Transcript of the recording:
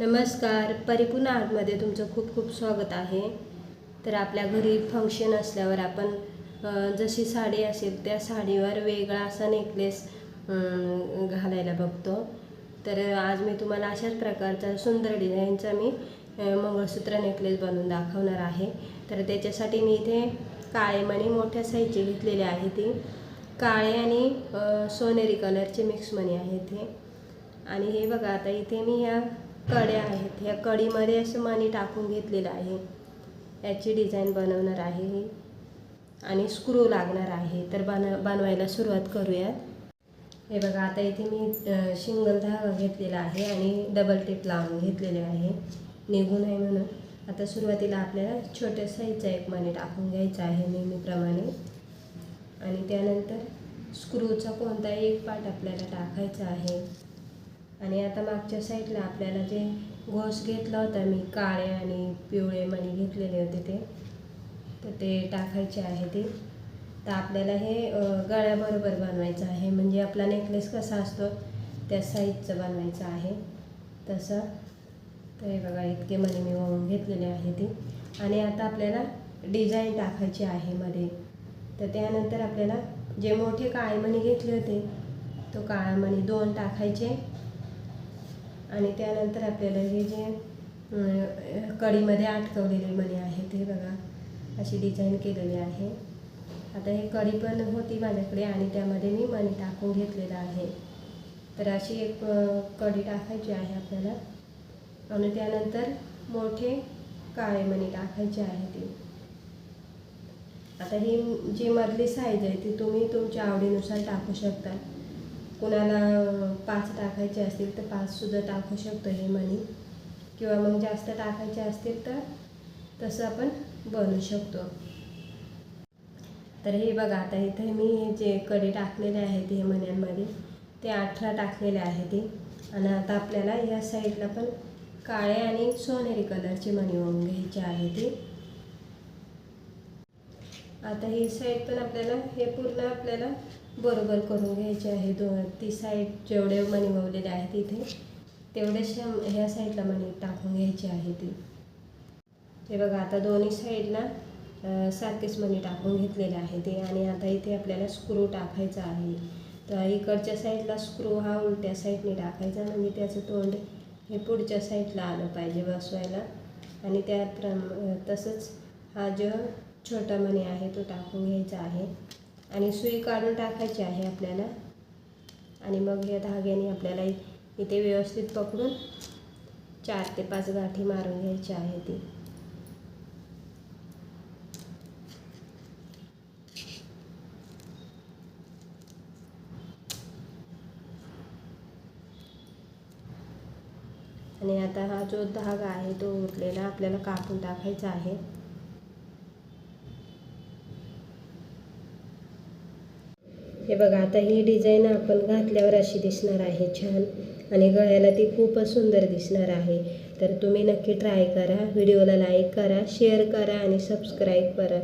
नमस्कार. परिपूर्ण आर्टमध्ये तुमचं खूप खूप स्वागत आहे. तर आपल्या घरी फंक्शन असल्यावर आपण जशी साडी असेल त्या साडीवर वेगळा असा नेकलेस घालायला बघतो. तर आज मी तुम्हाला अशाच प्रकारचा सुंदर डिझाईनचा मी मंगळसूत्र नेकलेस बनवून दाखवणार आहे. तर त्याच्यासाठी मी इथे काळे मणी मोठ्या साईजचे घेतलेले आहे ती काळे आणि सोनेरी कलरचे मिक्स मणी आहे ते आणि हे बघा आता इथे मी ह्या कड्या आहेत. ह्या कडीमध्ये असं मणी टाकून घेतलेलं आहे. याची डिझाईन बनवणार आहे आणि स्क्रू लागणार आहे. तर बन बनवायला सुरुवात करूयात. हे बघा आता इथे मी शिंगल धागा घेतलेला आहे आणि डबल टेप लावून घेतलेले आहे. निघून आहे म्हणून. आता सुरुवातीला आपल्याला छोट्या साईजचा एक मणी टाकून घ्यायचा आहे नेहमीप्रमाणे. आणि त्यानंतर स्क्रूचा कोणताही एक पार्ट आपल्याला टाकायचा आहे. आणि आता मागच्या साईडला आपल्याला जे घोस घेतला होता मी काळे आणि पिवळे मणी घेतलेले होते ते तर ते टाकायचे आहे ते. तर आपल्याला हे गळ्याबरोबर बनवायचं आहे. म्हणजे आपला नेकलेस कसा असतो त्या साईजचं बनवायचं आहे. तसं. तर हे बघा इतके मणी मी वाहून घेतलेले आहे ते. आणि आता आपल्याला डिझाईन टाकायची आहे मध्ये. तर त्यानंतर आपल्याला जे मोठे काळे मणी घेतले होते तो काळा मणी दोन टाकायचे. आणि त्यानंतर आपल्याला हे जे कढीमध्ये अटकवलेले मणी आहेत ते बघा अशी डिझाईन केलेली आहे. आता हे कढी पण होती माझ्याकडे आणि त्यामध्ये मी मणी टाकून घेतलेलं आहे. तर अशी एक कढी टाकायची आहे आपल्याला. आणि त्यानंतर मोठे काळे मणी टाकायचे आहे ते. आता ही जी मधली साईज आहे ती तुम्ही तुमच्या आवडीनुसार टाकू शकता. कुणाला पाच टाकायचे असतील तर पाचसुद्धा टाकू शकतो हे मणी किंवा मग जास्त टाकायचे असतील तर तसं आपण बनवू शकतो. तर हे बघा आता इथे मी हे जे कडे टाकलेले आहेत हे मण्यांमध्ये ते अठरा टाकलेले आहेत. ते आणि आता आपल्याला या साईडला पण काळे आणि सोनेरी कलरचे मणी होऊन घ्यायचे आहे ते आता ही साईड पण आपल्याला हे पूर्ण आपल्याला बरोबर करून घ्यायचे आहे दोन. ती साईड जेवढे मणिवलेले आहेत इथे तेवढ्याशा ह्या साईडला मणी टाकून घ्यायचे आहे ती. हे बघा आता दोन्ही साईडला सारखेच मणी टाकून घेतलेले आहे ते. आणि आता इथे आपल्याला स्क्रू टाकायचा आहे. तर इकडच्या साईडला स्क्रू हा उलट्या साईडने टाकायचा. म्हणजे त्याचं तोंड हे पुढच्या साईडला आलं पाहिजे बसवायला. आणि त्याप्रम तसंच हा जो छोटा मणी आहे तो टाकून घ्यायचा आहे. आणि सुई काढून टाकायची आहे आपल्याला. आणि मग या धाग्याने आपल्याला इथे व्यवस्थित पकडून चार ते पाच गाठी मारून घ्यायची आहे ती. आणि आता हा जो धागा आहे तो उरलेला आपल्याला कापून टाकायचा आहे. हे बघा आता ही डिझाईन आपण घातल्यावर अशी दिसणार आहे छान आणि गळ्याला ती खूपच सुंदर दिसणार आहे. तर तुम्ही नक्की ट्राय करा व्हिडिओला लाईक करा शेअर करा आणि सबस्क्राईब करा.